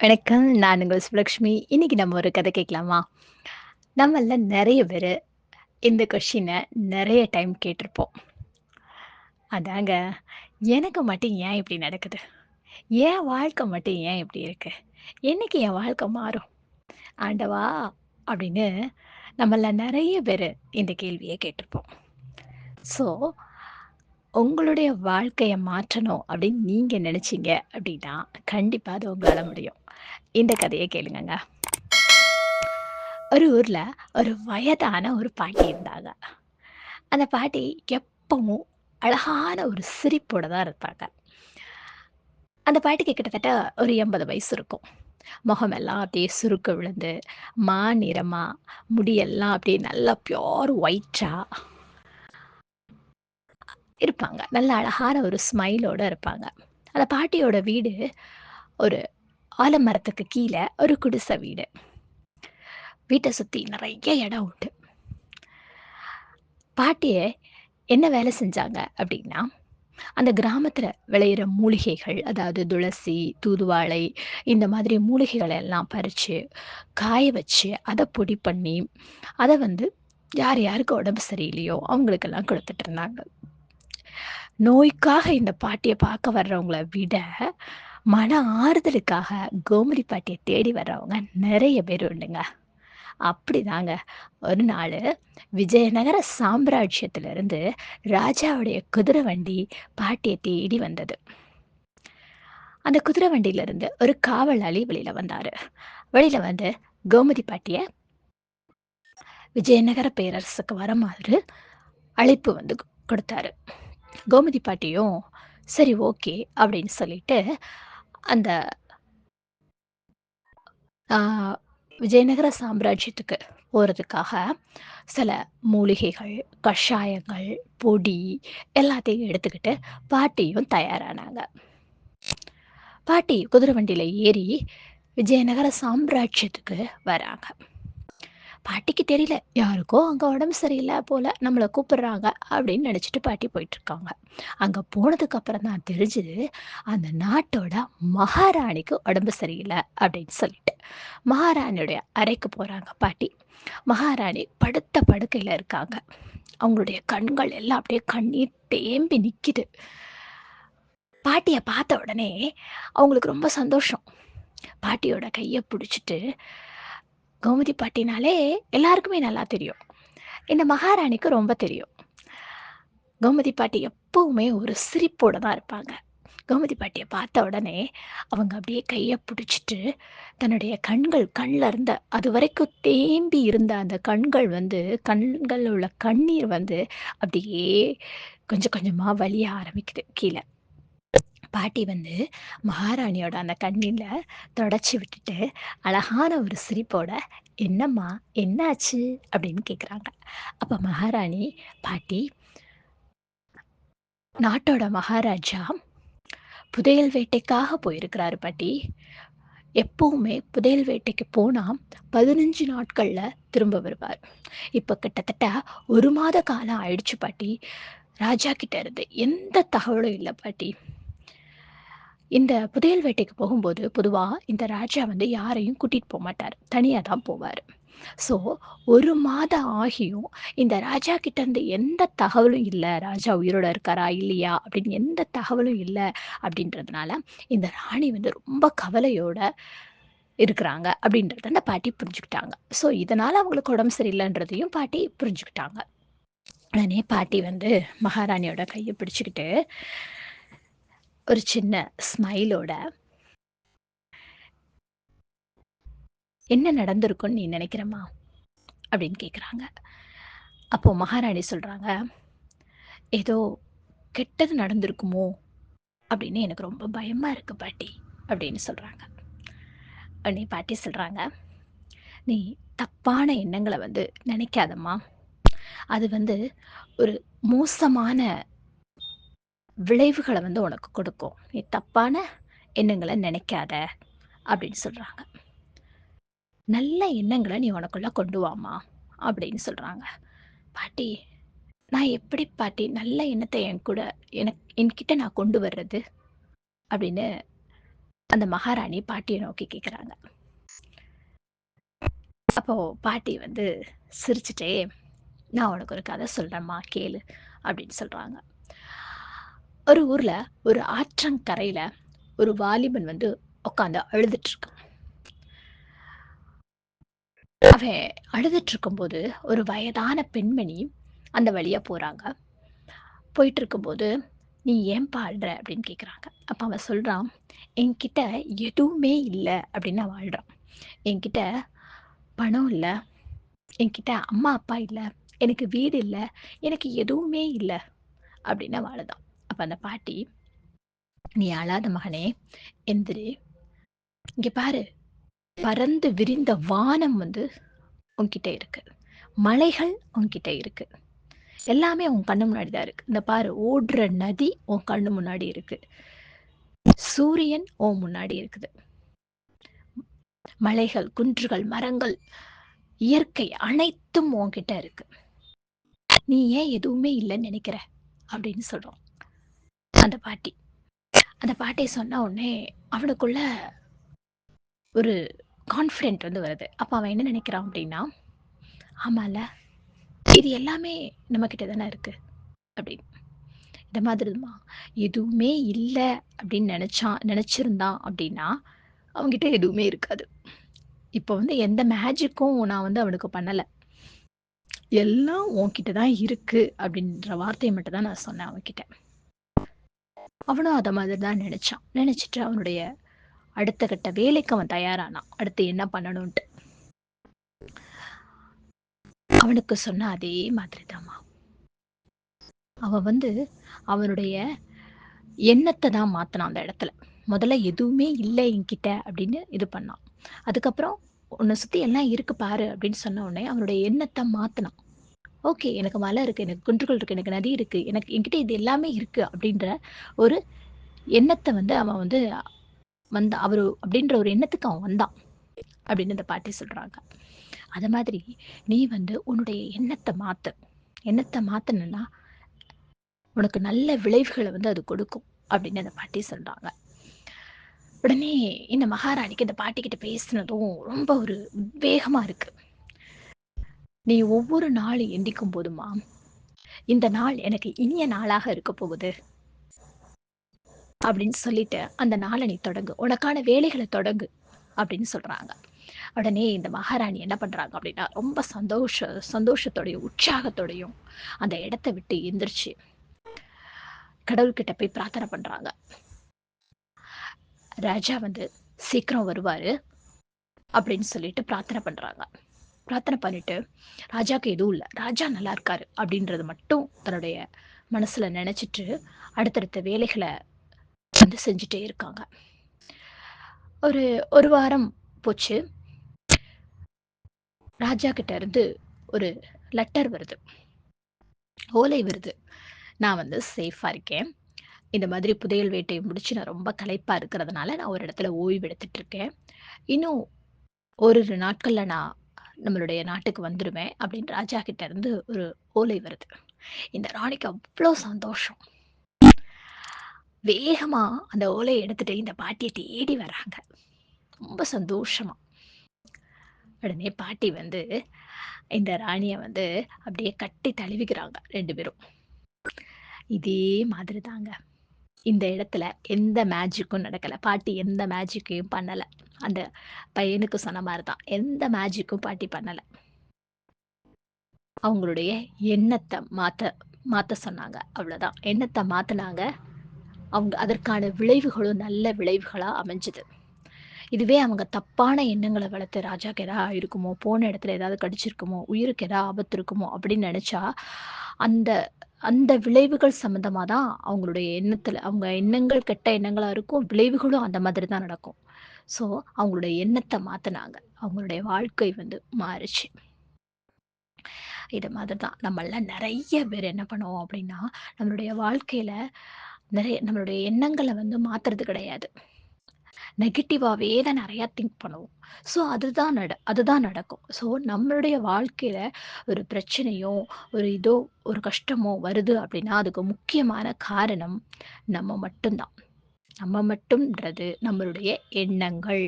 வணக்கம். நான் உங்கள் சுலக்ஷ்மி இன்னைக்கு நம்ம ஒரு கதை கேட்கலாமா? நம்மள நிறைய பேர் இந்த கொஷினை நிறைய டைம் கேட்டிருப்போம். அதாங்க, எனக்கு மட்டும் ஏன் இப்படி நடக்குது? என் வாழ்க்கை மட்டும் ஏன் இப்படி இருக்கு? என்னைக்கு என் வாழ்க்கை மாறும்? ஆண்டவா! அப்படின்னு நம்மள நிறைய பேர் இந்த கேள்வியை கேட்டிருப்போம். ஸோ, உங்களுடைய வாழ்க்கையை மாற்றணும் அப்படின்னு நீங்கள் நினச்சிங்க அப்படின்னா, கண்டிப்பாக அது உங்களால் முடியும். இந்த கதையை கேளுங்கங்க. ஒரு ஊர்ல ஒரு வயதான ஒரு பாட்டி இருந்தாங்க. அந்த பாட்டி எப்பவும் அழகான ஒரு சிரிப்போட தான் இருப்பாங்க. அந்த பாட்டிக்கு கிட்டத்தட்ட ஒரு 80 வயசு இருக்கும். முகமெல்லாம் அப்படியே சுருக்க விழுந்து, மா நிறமா முடியெல்லாம் அப்படியே நல்லா பியோர் ஒயிட்டா இருப்பாங்க. நல்ல அழகான ஒரு ஸ்மைலோட இருப்பாங்க. அந்த பாட்டியோட வீடு ஒரு ஆலமரத்துக்கு கீழே ஒரு குடிசை வீடு. வீட்டை சுத்தி நிறைய இடம் உண்டு. பாட்டியை என்ன வேலை செஞ்சாங்க அப்படின்னா, அந்த கிராமத்தில் விளையிற மூலிகைகள், அதாவது துளசி, தூதுவாளை இந்த மாதிரி மூலிகைகளை எல்லாம் பறித்து காய வச்சு, அதை பொடி பண்ணி, அதை வந்து யார் யாருக்கு உடம்பு சரியில்லையோ அவங்களுக்கெல்லாம் கொடுத்துட்டு இருந்தாங்க. நோய்க்காக இந்த பாட்டியை பார்க்க வர்றவங்கள விட, மன ஆறுதலுக்காக கோமதி பாட்டியை தேடி வர்றவங்க நிறைய பேர் உண்டுங்க. அப்படிதாங்க ஒரு நாளு விஜயநகர சாம்ராஜ்யத்திலிருந்து ராஜாவுடைய குதிரை வண்டி பாட்டியை தேடி வந்தது. அந்த குதிரை வண்டியிலிருந்து ஒரு காவலாளி வெளியில வந்தாரு. வெளியில வந்து கோமதி பாட்டிய விஜயநகர பேரரசுக்கு வருமாறு அழைப்பு வந்து கொடுத்தாரு கோமதி பாட்டியும், சரி ஓகே அப்படின்னு சொல்லிட்டு, அந்த விஜயநகர சாம்ராஜ்யத்துக்கு போகிறதுக்காக சில மூலிகைகள், கஷாயங்கள், பொடி எல்லாத்தையும் எடுத்துக்கிட்டு பாட்டியும் தயாரானாங்க. பாட்டி குதிரை வண்டியில் ஏறி விஜயநகர சாம்ராஜ்யத்துக்கு வராங்க. பாட்டிக்கு தெரியல. யாருக்கோ அங்கே உடம்பு சரியில்லை போல, நம்மளை கூப்பிடுறாங்க அப்படின்னு நினச்சிட்டு பாட்டி போயிட்டுருக்காங்க. அங்கே போனதுக்கப்புறம் தான் தெரிஞ்சுது அந்த நாட்டோட மகாராணிக்கு உடம்பு சரியில்லை அப்படின்னு சொல்லிட்டு. மகாராணியுடைய அறைக்கு போகிறாங்க பாட்டி. மகாராணி படுத்த படுக்கையில் இருக்காங்க. அவங்களுடைய கண்கள் எல்லாம் அப்படியே கண்ணீர் தேம்பி நிற்கிது பாட்டியை பார்த்த உடனே அவங்களுக்கு ரொம்ப சந்தோஷம். பாட்டியோட கையை பிடிச்சிட்டு கோமதி பாட்டினாலே எல்லாருக்குமே நல்லா தெரியும். இந்த மகாராணிக்கு ரொம்ப தெரியும். கோமதி பாட்டி எப்பவுமே ஒரு சிரிப்போட தான் இருப்பாங்க. கோமதி பாட்டியை பார்த்த உடனே அவங்க அப்படியே கையை பிடிச்சிட்டு தன்னுடைய கண்கள் கண்ணில் இருந்த அதுவரைக்கும் தேம்பி இருந்த அந்த கண்கள் வந்து கண்களில் உள்ள கண்ணீர் வந்து அப்படியே கொஞ்சம் கொஞ்சமாக வலிய ஆரம்பிக்குது கீழே பாட்டி வந்து மகாராணியோட அந்த கண்ணில் தொடச்சி விட்டுட்டு, அழகான ஒரு சிரிப்போட, "என்னம்மா என்னாச்சு?" அப்படின்னு கேட்குறாங்க. அப்போ மகாராணி, "பாட்டி" "நாட்டோட மகாராஜா புதையல் வேட்டைக்காக போயிருக்கிறாரு பாட்டி. எப்பவுமே புதையல் வேட்டைக்கு போனால் பதினஞ்சு நாட்களில் திரும்ப வருவார். இப்போ கிட்டத்தட்ட ஒரு மாத காலம் ஆயிடுச்சு பாட்டி. ராஜா கிட்ட இருந்து எந்த தகவலும் இல்லை பாட்டி. இந்த புதையல் வேட்டைக்கு போகும்போது, பொதுவாக இந்த ராஜா வந்து யாரையும் கூட்டிகிட்டு போக மாட்டார் தனியாக தான் போவார் ஸோ ஒரு மாதம் ஆகியும் இந்த ராஜா கிட்ட இருந்து எந்த தகவலும் இல்லை ராஜா உயிரோட இருக்காரா? இல்லையா? அப்படின்னு எந்த தகவலும் இல்லை அப்படின்றதுனால, இந்த ராணி வந்து ரொம்ப கவலையோட இருக்கிறாங்க அப்படின்றத அந்த பாட்டி புரிஞ்சுக்கிட்டாங்க. ஸோ இதனால் அவங்களுக்கு உடம்பு சரியில்லைன்றதையும் பாட்டி புரிஞ்சுக்கிட்டாங்க. உடனே பாட்டி வந்து மகாராணியோட கையை பிடிச்சிக்கிட்டு ஒரு சின்ன ஸ்மைலோட "என்ன நடந்திருக்குன்னு நீ நெனைக்கிறம்மா?" அப்படின்னு கேட்குறாங்க. அப்போ மகாராணி சொல்கிறாங்க "ஏதோ கெட்டது நடந்திருக்குமோ? அப்படின்னு எனக்கு ரொம்ப பயமாக இருக்கு பாட்டி" அப்படின்னு சொல்கிறாங்க உடனே பாட்டி சொல்கிறாங்க "நீ தப்பான எண்ணங்களை வந்து நினைக்காதம்மா அது வந்து ஒரு மோசமான விளைவுகளை வந்து உனக்கு கொடுக்கும். நீ தப்பான எண்ணங்களை நினைக்காத அப்படின்னு சொல்றாங்க. "நல்ல எண்ணங்களை நீ உனக்குள்ள கொண்டு வாமா அப்படின்னு சொல்றாங்க. பாட்டி, "நான் எப்படி பாட்டி நல்ல எண்ணத்தை என் கூட எனக் என்கிட்ட நான் கொண்டு வர்றது?" அப்படின்னு அந்த மகாராணி பாட்டியை நோக்கி கேட்குறாங்க. அப்போ பாட்டி வந்து சிரிச்சுட்டே, "நான் உனக்கு ஒரு கதை சொல்கிறேம்மா கேளு" அப்படின்னு சொல்றாங்க. ஒரு ஊர்ல ஒரு ஆற்றங்கரையில ஒரு வாலிபன் வந்து உட்காந்து அழுதுட்டு இருக்கான். அவன் அழுதுட்டு இருக்கும்போது, ஒரு வயதான பெண்மணி அந்த வழியா போறாங்க. போயிட்டு இருக்கும்போது, "நீ ஏன்பா அழுற?" அப்படின்னு கேட்குறாங்க. அப்ப அவன் சொல்றான், "என்கிட்ட எதுவுமே இல்லை அப்படின்னு அவன் அழுறான். "என்கிட்ட பணம் இல்லை என்கிட்ட அம்மா, அப்பா இல்லை எனக்கு வீடு இல்லை எனக்கு எதுவுமே இல்லை அப்படின்னு அவன் அழுதான். அப்ப அந்த பாட்டி, "நீ அழாத மகனே, எந்திரி. இங்க பாரு, பறந்து விரிந்த வானம் வந்து உன்கிட்ட இருக்கு. மலைகள் உன்கிட்ட இருக்கு. எல்லாமே உன் கண்ணு முன்னாடி தான் இருக்கு. இந்த பாரு ஓடுற நதி உன் கண்ணு முன்னாடி இருக்கு. சூரியன் உன் முன்னாடி இருக்குது. மலைகள், குன்றுகள், மரங்கள், இயற்கை அனைத்தும் உன்கிட்ட இருக்கு. நீ ஏன் எதுவுமே இல்லைன்னு நினைக்கிற?" அப்படின்னு சொல்றோம் அந்த பாட்டி. அந்த பாட்டி சொன்ன உடனே அவனுக்குள்ள ஒரு கான்ஃபிடென்ட் வந்து வருது. அப்போ அவன் என்ன நினைக்கிறான் அப்படின்னா, ஆமால இது எல்லாமே நம்மக்கிட்ட தானே இருக்கு" அப்படின்னு. இந்த மாதிரிமா எதுவுமே இல்லை அப்படின்னு நினச்சான் நினச்சிருந்தான் அப்படின்னா, அவங்ககிட்ட எதுவுமே இருக்காது. இப்போ வந்து எந்த மேஜிக்கும் நான் வந்து அவனுக்கு பண்ணலை எல்லாம் உன்கிட்ட தான் இருக்கு அப்படின்ற வார்த்தையை மட்டும் தான் நான் சொன்னேன் அவன்கிட்ட. அவனும் அதை மாதிரி தான் நெனச்சான். நெனச்சுட்டு அவனுடைய அடுத்த கட்ட வேலைக்கு அவன் தயாரானான். அடுத்து என்ன பண்ணணுன்ட்டு. அவனுக்கு சொன்ன அதே மாதிரி தாம்மா. அவன் வந்து அவனுடைய எண்ணத்தை தான் மாத்தினான் அந்த இடத்துல. முதல்ல எதுவுமே இல்லை என்கிட்ட அப்படின்னு இது பண்ணான். அதுக்கப்புறம் உன்னை சுத்தி எல்லாம் இருக்கு பாரு" அப்படின்னு சொன்ன உடனே அவனுடைய எண்ணத்தை மாத்தினான் ஓகே எனக்கு மலை இருக்கு, எனக்கு குன்றுகள் இருக்கு, எனக்கு நதி இருக்கு, எனக்கு என்கிட்ட இது எல்லாமே இருக்கு அப்படின்ற ஒரு எண்ணத்த வந்து அவன் வந்து வந்தான். அவரு அப்படின்ற ஒரு எண்ணத்துக்கு அவன் வந்தான். அப்படின்னு இந்த பாட்டி சொல்றாங்க. அது மாதிரி நீ வந்து உன்னுடைய எண்ணத்த மாத்து. எண்ணத்த மாத்துனன்னா, உனக்கு நல்ல விளைவுகள வந்து அது கொடுக்கும். அப்படின்னு அந்த பாட்டி சொல்றாங்க. உடனே இந்த மகாராணிக்கு இந்த பாட்டிகிட்ட பேசினதும் ரொம்ப ஒரு உத்வேகமா இருக்கு. "நீ ஒவ்வொரு நாள் எந்திக்கும் போதுமா, இந்த நாள் எனக்கு இனிய நாளாக இருக்க போகுது" அப்படின்னு சொல்லிட்டு, "அந்த நாள நீ தொடங்கு. உனக்கான வேலைகளை தொடங்கு" அப்படின்னு சொல்றாங்க. உடனே இந்த மகாராணி என்ன பண்றாங்க அப்படின்னா, ரொம்ப சந்தோஷ சந்தோஷத்தோடையும், உற்சாகத்தோடையும் அந்த இடத்த விட்டு எந்திரிச்சு கடவுள்கிட்ட போய் பிரார்த்தனை பண்றாங்க. ராஜா வந்து சீக்கிரம் வருவாரு அப்படின்னு சொல்லிட்டு பிரார்த்தனை பண்றாங்க. பிரார்த்தனை பண்ணிட்டு, ராஜாக்கு எதுவும் இல்லை ராஜா நல்லா இருக்காரு அப்படின்றது மட்டும் தன்னுடைய மனசுல நினைச்சிட்டு அடுத்தடுத்த வேலைகளை வந்து செஞ்சுட்டே இருக்காங்க. ஒரு ஒரு வாரம் போச்சு. ராஜா கிட்ட இருந்து ஒரு லெட்டர் வருது. ஓலை வருது. "நான் வந்து சேஃபா இருக்கேன். இந்த மாதிரி புதையல் வேட்டையை முடிச்சு நான் ரொம்ப களைப்பா இருக்கிறதுனால, நான் ஒரு இடத்துல ஓய்வு எடுத்துட்டு இருக்கேன். இன்னும் ஒரு நாட்கள்ல நான் நம்மளுடைய நாட்டுக்கு வந்துடுமே அப்படின்னு ராஜா கிட்ட இருந்து ஒரு ஓலை வருது. இந்த ராணிக்கு அவ்வளோ சந்தோஷம். வேகமா அந்த ஓலையை எடுத்துட்டு இந்த பாட்டியை தேடி வர்றாங்க. ரொம்ப சந்தோஷமா. உடனே பாட்டி வந்து இந்த ராணியை வந்து அப்படியே கட்டி தழுவிக்கிறாங்க ரெண்டு பேரும். இதே மாதிரி தாங்க. இந்த இடத்துல எந்த மேஜிக்கும் நடக்கல. பாட்டி எந்த மேஜிக்கையும் பண்ணலை அந்த பையனுக்கு சொன்ன மாதிரி தான். எந்த மேஜிக்கும் பாட்டி பண்ணல. அவங்களுடைய எண்ணத்தை மாத்த மாத்த சொன்னாங்க. அவ்வளோதான். எண்ணத்தை மாத்துனாங்க. அவங்க அதற்கான விளைவுகளும் நல்ல விளைவுகளா அமைஞ்சது. இதுவே அவங்க தப்பான எண்ணங்களை வளர்த்து ராஜாக்கு ஏதாவது இருக்குமோ போன இடத்துல ஏதாவது கடிச்சிருக்குமோ, உயிருக்கு ஏதாவது ஆபத்து இருக்குமோ அப்படின்னு நினைச்சா அந்த அந்த விளைவுகள் சம்மந்தமாக தான் அவங்களுடைய எண்ணத்தில் அவங்க எண்ணங்கள் கெட்ட எண்ணங்களாக இருக்கும். விளைவுகளும் அந்த மாதிரி தான் நடக்கும். ஸோ, அவங்களுடைய எண்ணத்தை மாற்றினாங்க அவங்களுடைய வாழ்க்கை வந்து மாறுச்சு. இது மாதிரி தான். நம்மல்லாம் நிறைய பேர் என்ன பண்ணுவோம் அப்படின்னா, நம்மளுடைய வாழ்க்கையில் நிறைய நம்மளுடைய எண்ணங்களை வந்து மாற்றுறது கிடையாது. நெகட்டிவாகவே தான் நிறையா திங்க் பண்ணுவோம். ஸோ, அதுதான் நட அதுதான் நடக்கும். ஸோ, நம்மளுடைய வாழ்க்கையில் ஒரு பிரச்சனையோ, ஒரு இதோ ஒரு கஷ்டமோ வருது அப்படின்னா, அதுக்கு முக்கியமான காரணம் நம்ம மட்டும்தான் நம்ம மட்டும்ன்றது நம்மளுடைய எண்ணங்கள்.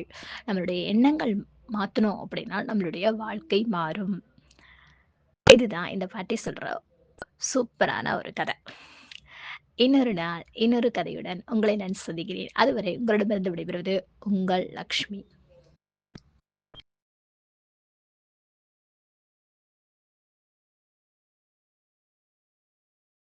நம்மளுடைய எண்ணங்கள் மாற்றணும் அப்படின்னா, நம்மளுடைய வாழ்க்கை மாறும். இதுதான் இந்த பாட்டி சொல்கிற சூப்பரான ஒரு கதை. இன்னொரு நாள், இன்னொரு கதையுடன் உங்களை நான் சந்திக்கிறேன். அதுவரை உங்களிடமிருந்து விடைபெறுவது உங்கள் லக்ஷ்மி.